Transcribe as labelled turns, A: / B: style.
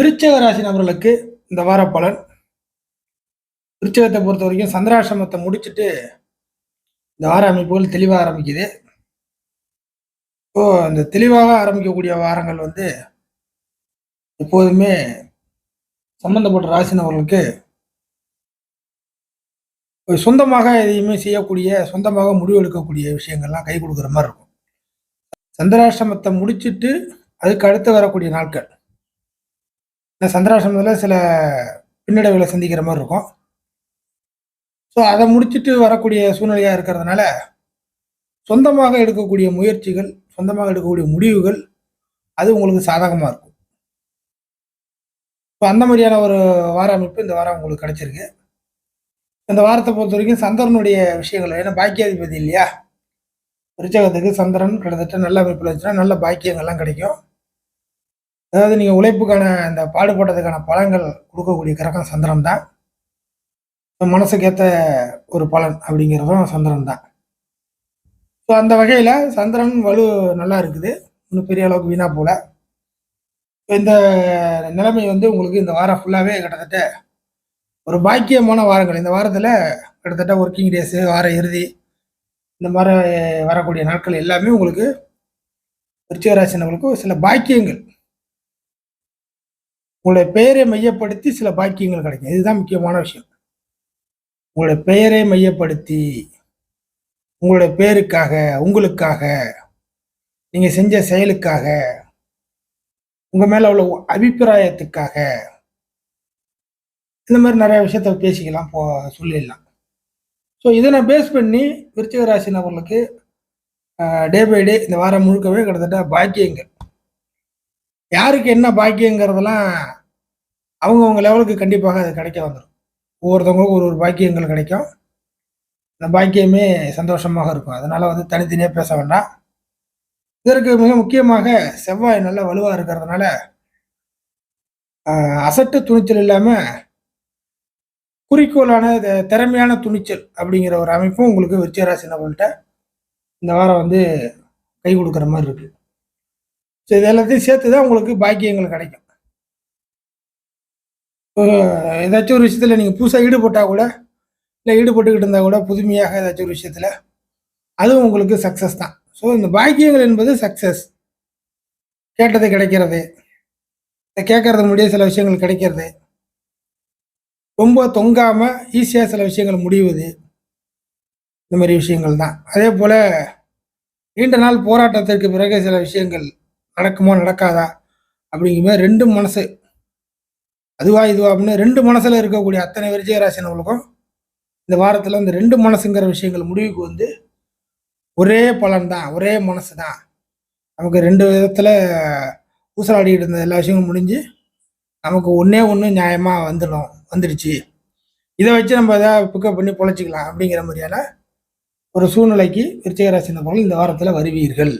A: விருச்சக ராசி நபர்களுக்கு இந்த வார பலன். விருச்சகத்தை பொறுத்த வரைக்கும் சந்திராசிரமத்தை முடிச்சுட்டு இந்த வார அமைப்புகள் தெளிவாக ஆரம்பிக்குது. இப்போ அந்த தெளிவாக ஆரம்பிக்கக்கூடிய வாரங்கள் வந்து எப்போதுமே சம்பந்தப்பட்ட ராசி நபர்களுக்கு ஒரு சொந்தமாக எதையுமே செய்யக்கூடிய சொந்தமாக முடிவு எடுக்கக்கூடிய விஷயங்கள்லாம் கை கொடுக்குற மாதிரி இருக்கும். சந்திராசிரமத்தை முடிச்சிட்டு அதுக்கு அடுத்து வரக்கூடிய நாட்கள். இந்த சந்திராசிரமத்தில் சில பின்னடைவுகளை சந்திக்கிற மாதிரி இருக்கும். ஸோ அதை முடிச்சுட்டு வரக்கூடிய சூழ்நிலையாக இருக்கிறதுனால சொந்தமாக எடுக்கக்கூடிய முயற்சிகள் சொந்தமாக எடுக்கக்கூடிய முடிவுகள் அது உங்களுக்கு சாதகமாக இருக்கும். ஸோ அந்த மாதிரியான ஒரு வார அமைப்பு இந்த வாரம் உங்களுக்கு கிடச்சிருக்கு. இந்த வாரத்தை பொறுத்த வரைக்கும் சந்திரனுடைய விஷயங்கள் ஏன்னா பாக்கியாதிபதி இல்லையா? ரிச்சகத்துக்கு சந்திரன் கிட்டத்தட்ட நல்ல அமைப்பில் இருந்துச்சுன்னா நல்ல பாக்கியங்கள்லாம் கிடைக்கும். அதாவது நீங்கள் உழைப்புக்கான இந்த பாடுபட்டதுக்கான பலன்கள் கொடுக்கக்கூடிய கிரகம் சந்திரம் தான் மனசுக்கு ஏற்ற ஒரு பலன் அப்படிங்கிறதும் சந்திரன் தான் ஸோ அந்த வகையில் சந்திரன் வலு நல்லா இருக்குது. இன்னும் பெரிய அளவுக்கு வீணாக போல இந்த நிலைமை வந்து உங்களுக்கு இந்த வாரம் ஃபுல்லாகவே கிட்டத்தட்ட ஒரு பாக்கியமான வாரங்கள். இந்த வாரத்தில் கிட்டத்தட்ட ஒர்க்கிங் டேஸு வார இறுதி இந்த மாதிரி வரக்கூடிய நாட்கள் எல்லாமே உங்களுக்கு விருச்சிகராசினவர்களுக்கு சில பாக்கியங்கள். உங்களுடைய பெயரை மையப்படுத்தி சில பாக்கியங்கள் கிடைக்கும். இதுதான் முக்கியமான விஷயம். உங்களுடைய பெயரை மையப்படுத்தி உங்களுடைய பேருக்காக உங்களுக்காக நீங்கள் செஞ்ச செயலுக்காக உங்கள் மேலே உள்ள அபிப்பிராயத்துக்காக இந்த மாதிரி நிறைய விஷயத்த பேசிக்கலாம் போ சொல்லிடலாம். ஸோ இதை நான் பேஸ் பண்ணி விருச்சிக ராசி நபர்களுக்கு டே பை டே இந்த வாரம் முழுக்கவே கிட்டத்தட்ட பாக்கியங்கள். யாருக்கு என்ன பாக்கியங்கிறதெல்லாம் அவங்கவுங்க லெவலுக்கு கண்டிப்பாக அது கிடைக்க வந்துடும் ஒவ்வொருத்தவங்களுக்கும் ஒரு ஒரு பாக்கியங்கள் கிடைக்கும். அந்த பாக்கியமே சந்தோஷமாக இருக்கும். அதனால் வந்து தனித்தனியாக பேச வேண்டாம். இதற்கு மிக முக்கியமாக செவ்வாய் நல்ல வலுவாக இருக்கிறதுனால அசட்டு துணிச்சல் இல்லாமல் குறிக்கோளான திறமையான துணிச்சல் அப்படிங்கிற ஒரு அமைப்பும் உங்களுக்கு விருச்சிகராசி நபர்கள்ட்ட இந்த வாரம் வந்து கை கொடுக்குற மாதிரி இருக்குது ஸோ இது எல்லாத்தையும் சேர்த்து தான் உங்களுக்கு பாக்கியங்கள் கிடைக்கும். ஏதாச்சும் ஒரு விஷயத்தில் நீங்கள் புதுசாக ஈடுபட்டால் கூட இல்லை ஈடுபட்டுக்கிட்டு இருந்தால் கூட புதுமையாக ஏதாச்சும் ஒரு விஷயத்தில் அதுவும் உங்களுக்கு சக்ஸஸ் தான். ஸோ இந்த பாக்கியங்கள் என்பது சக்ஸஸ் கேட்டது கிடைக்கிறது. இதை கேட்கறது முடிய சில விஷயங்கள் கிடைக்கிறது. ரொம்ப தொங்காமல் ஈஸியாக சில விஷயங்கள் முடிவுது. இந்த மாதிரி விஷயங்கள் தான். அதே போல் நீண்ட நாள் போராட்டத்திற்கு பிறகு சில விஷயங்கள் நடக்குமா நடக்காதா அப்படிங்கிற மாதிரி மனசு அதுவா இதுவா அப்படின்னு ரெண்டு மனசில் இருக்கக்கூடிய அத்தனை விருச்சிகராசினவர்களுக்கும் இந்த வாரத்தில் இந்த ரெண்டு மனசுங்கிற விஷயங்கள் முடிவுக்கு வந்து ஒரே பலன் தான் ஒரே மனசு தான். நமக்கு ரெண்டு விதத்தில் ஊசலாடிக்கிட்டு இருந்த எல்லா விஷயங்களும் முடிஞ்சு நமக்கு ஒன்றே ஒன்று நியாயமாக வந்துடும் வந்துடுச்சு. இதை வச்சு நம்ம எதாவது பிக்கப் பண்ணி பொழைச்சிக்கலாம் அப்படிங்கிற மாதிரியான ஒரு சூழ்நிலைக்கு விருச்சிகராசி நபர்கள் இந்த வாரத்தில் வருவீர்கள்.